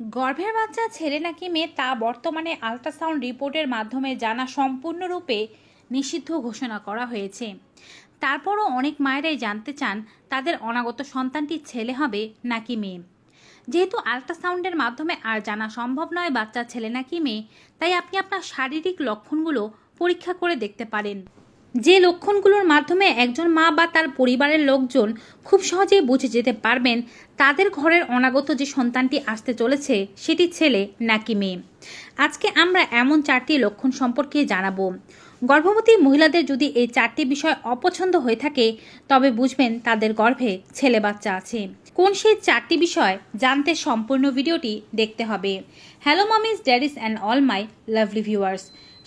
গর্ভের বাচ্চা ছেলে নাকি মেয়ে তা বর্তমানে আল্ট্রাসাউন্ড রিপোর্টের মাধ্যমে জানা সম্পূর্ণরূপে নিষিদ্ধ ঘোষণা করা হয়েছে। তারপরও অনেক মায়েরাই জানতে চান তাদের অনাগত সন্তানটি ছেলে হবে নাকি মেয়ে। যেহেতু আল্ট্রাসাউন্ডের মাধ্যমে আর জানা সম্ভব নয় বাচ্চা ছেলে নাকি মেয়ে, তাই আপনি আপনার শারীরিক লক্ষণগুলো পরীক্ষা করে দেখতে পারেন। যে লক্ষণগুলোর মাধ্যমে একজন মা বা তার পরিবারের লোকজন খুব সহজেই বুঝে যেতে পারবেন তাদের ঘরের অনাগত যে সন্তানটি আসতে চলেছে, সেটি ছেলে নাকি মেয়ে। আজকে আমরা এমন চারটি লক্ষণ সম্পর্কে জানাব। গর্ভবতী মহিলাদের যদি এই চারটি বিষয় অপছন্দ হয়ে থাকে, তবে বুঝবেন তাদের গর্ভে ছেলে বাচ্চা আছে। কোন সেই চারটি বিষয় জানতে সম্পূর্ণ ভিডিওটি দেখতে হবে। Hello mummies daddies and all my lovely viewers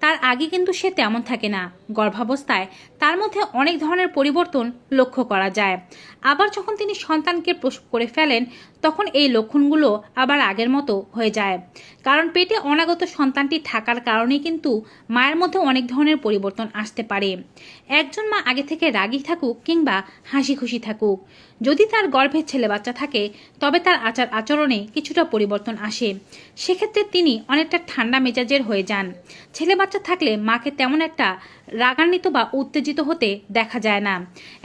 তার আগে কিন্তু সে তেমন থাকে না। গর্ভাবস্থায় তার মধ্যে অনেক ধরনের পরিবর্তন লক্ষ্য করা যায়। আবার যখন তিনি সন্তানকে প্রসব করে ফেলেন, তখন এই লক্ষণগুলো আবার আগের মতো হয়ে যায়। কারণ পেটে অনাগত সন্তানটি থাকার কারণে কিন্তু মায়ের মধ্যে অনেক ধরনের পরিবর্তন আসতে পারে। একজন মা আগে থেকে রাগী থাকুক কিংবা হাসি খুশি থাকুক। যদি তার গর্ভে ছেলে বাচ্চা থাকে, তবে তার আচার আচরণে কিছুটা পরিবর্তন আসে। সেক্ষেত্রে তিনি অনেকটা ঠান্ডা মেজাজের হয়ে যান। ছেলে বাচ্চা থাকলে মাকে তেমন একটা রাগান্বিত বা উত্তেজিত হতে দেখা যায় না।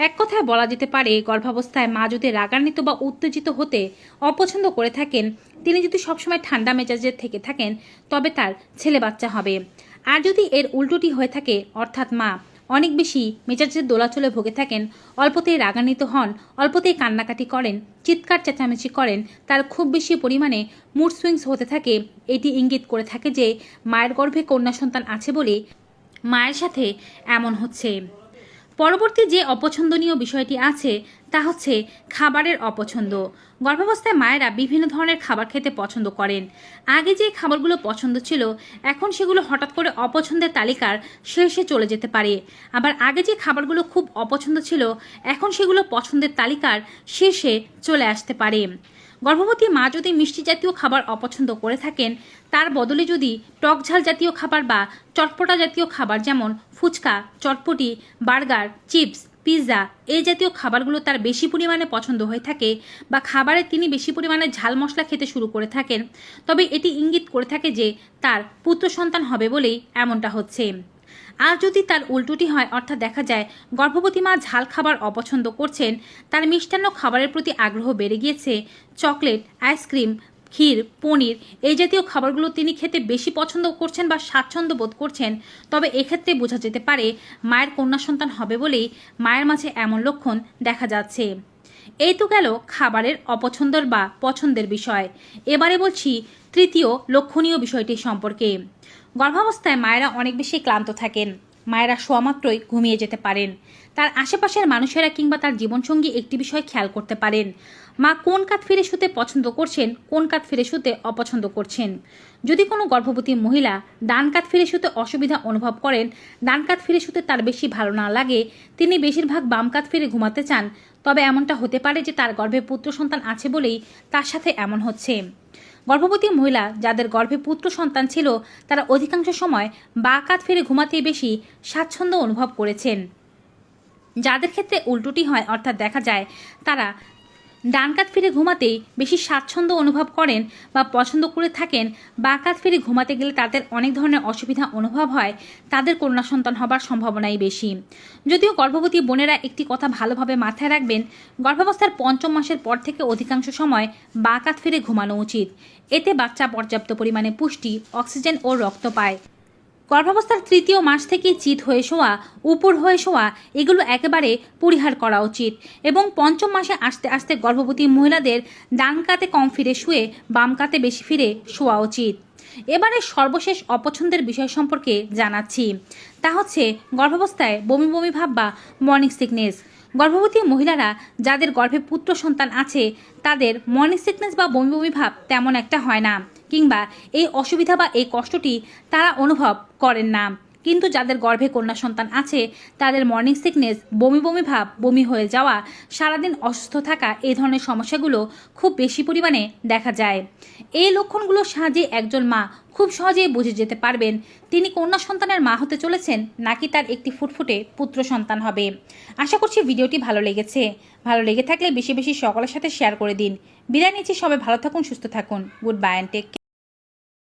এক কথায় বলা যেতে পারে, গর্ভাবস্থায় মা যদি রাগান্বিত বা উত্তেজিত হতে অপছন্দ করে থাকেন, তিনি যদি সবসময় ঠান্ডা মেজাজের থেকে থাকেন, তবে তার ছেলে বাচ্চা হবে। আর যদি এর উল্টোটি হয়ে থাকে, অর্থাৎ মা অনেক বেশি মেজাজের দোলাচলে ভোগে থাকেন, অল্পতেই রাগান্বিত হন, অল্পতেই কান্নাকাটি করেন, চিৎকার চেঁচামেচি করেন, তার খুব বেশি পরিমাণে মুড সুইংস হতে থাকে। এটি ইঙ্গিত করে থাকে যে, মায়ের গর্ভে কন্যা সন্তান আছে বলে মায়ের সাথে এমন হচ্ছে। পরবর্তী যে অপছন্দনীয় বিষয়টি আছে, তা হচ্ছে খাবারের অপছন্দ। গর্ভাবস্থায় মায়েরা বিভিন্ন ধরনের খাবার খেতে পছন্দ করেন। আগে যে খাবারগুলো পছন্দ ছিল, এখন সেগুলো হঠাৎ করে অপছন্দের তালিকার শীর্ষে চলে যেতে পারে। আবার আগে যে খাবারগুলো খুব অপছন্দ ছিল, এখন সেগুলো পছন্দের তালিকার শীর্ষে চলে আসতে পারে। গর্ভবতী মা যদি মিষ্টি জাতীয় খাবার অপছন্দ করে থাকেন, তার বদলে যদি টক ঝাল জাতীয় খাবার বা চটপটা জাতীয় খাবার যেমন fuchka, chotpoti, burger, chips, pizza এই জাতীয় খাবারগুলো তার বেশি পরিমাণে পছন্দ হয়ে থাকে বা খাবারে তিনি বেশি পরিমাণে ঝাল মশলা খেতে শুরু করে থাকেন, তবে এটি ইঙ্গিত করে থাকে যে তার পুত্র সন্তান হবে বলেই এমনটা হচ্ছে। আর যদি তার উল্টোটি হয়, অর্থাৎ দেখা যায়, গর্ভবতী মা ঝাল খাবার অপছন্দ করছেন, তার মিষ্টান্ন খাবারের প্রতি আগ্রহ বেড়ে গিয়েছে, চকলেট, আইসক্রিম, ক্ষীর, পনির, এই জাতীয় খাবারগুলো তিনি খেতে বেশি পছন্দ করছেন বা স্বাচ্ছন্দ্য বোধ করছেন, তবে এক্ষেত্রে বোঝা যেতে পারে, মায়ের কন্যা সন্তান হবে বলেই মায়ের মাঝে এমন লক্ষণ দেখা যাচ্ছে। এই তো গেল খাবারের অপছন্দর বা পছন্দের বিষয়। এবারে বলছি তৃতীয় লক্ষণীয় বিষয়টি সম্পর্কে। গর্ভাবস্থায় মায়েরা অনেক বেশি ক্লান্ত থাকেন। মায়েরা শোয়ামাত্রই ঘুমিয়ে যেতে পারেন। তার আশেপাশের মানুষেরা কিংবা তার জীবনসঙ্গী একটি বিষয় খেয়াল করতে পারেন। মা কোন কাত ফিরে শুতে পছন্দ করছেন, কোন কাত ফিরে শুতে অপছন্দ করছেন? যদি কোনো গর্ভবতী মহিলা ডান কাত ফিরে শুতে অসুবিধা অনুভব করেন, ডান কাত ফিরে শুতে তার বেশি ভালো না লাগে, তিনি বেশিরভাগ বাম কাত ফিরে ঘুমাতে চান, তবে এমনটা হতে পারে যে তার গর্ভে পুত্র সন্তান আছে বলেই তার সাথে এমন হচ্ছে। গর্ভবতী মহিলা যাদের গর্ভে পুত্র সন্তান ছিল, তারা অধিকাংশ সময় বা কাত ফিরে ঘুমাতে বেশি স্বাচ্ছন্দ্য অনুভব করেছেন। যাদের ক্ষেত্রে উল্টোটি হয়, অর্থাৎ দেখা যায়, তারা ডান কাত ফিরে ঘুমাতেই বেশি স্বাচ্ছন্দ্য অনুভব করেন বা পছন্দ করে থাকেন বা কাত ফিরে ঘুমাতে গেলে তাদের অনেক ধরনের অসুবিধা অনুভব হয়, তাদের কন্যা সন্তান হবার সম্ভাবনাই বেশি। যদিও গর্ভবতী বোনেরা একটি কথা ভালোভাবে মাথায় রাখবেন, গর্ভাবস্থার পঞ্চম মাসের পর থেকে অধিকাংশ সময় বা কাত ফিরে ঘুমানো উচিত। এতে বাচ্চা পর্যাপ্ত পরিমাণে পুষ্টি, অক্সিজেন ও রক্ত পায়। গর্ভাবস্থার তৃতীয় মাস থেকে চিত হয়ে শোয়া, উপর হয়ে শোয়া, এগুলো একেবারে পরিহার করা উচিত। এবং পঞ্চম মাসে আস্তে আস্তে গর্ভবতী মহিলাদের ডান কাতে কম ফিরে শুয়ে বাম কাতে বেশি ফিরে শোয়া উচিত। এবারে সর্বশেষ অপছন্দের বিষয় সম্পর্কে জানাচ্ছি। তা হচ্ছে গর্ভাবস্থায় বমি বমি ভাব বা মর্নিং সিকনেস গর্ভবতী মহিলারা যাদের গর্ভে পুত্র সন্তান আছে, তাদের মর্নিং সিকনেস বা বমি বমি ভাব তেমন একটা হয় না। কিংবা এই অসুবিধা বা এই কষ্টটি তারা অনুভব করেন না। কিন্তু যাদের গর্ভে কন্যা সন্তান আছে, তাদের মর্নিং সিকনেস বমি বমি ভাব, বমি হয়ে যাওয়া, সারাদিন অসুস্থ থাকা এই ধরনের সমস্যাগুলো খুব বেশি পরিমাণে দেখা যায়। এই লক্ষণগুলোর সাহায্যে একজন মা খুব সহজেই বুঝে যেতে পারবেন, তিনি কন্যা সন্তানের মা হতে চলেছেন নাকি তার একটি ফুটফুটে পুত্র সন্তান হবে। আশা করছি ভিডিওটি ভালো লেগেছে। ভালো লেগে থাকলে বেশি বেশি সকলের সাথে শেয়ার করে দিন। বিদায় নিচ্ছি, সবাই ভালো থাকুন, সুস্থ থাকুন। Good bye and take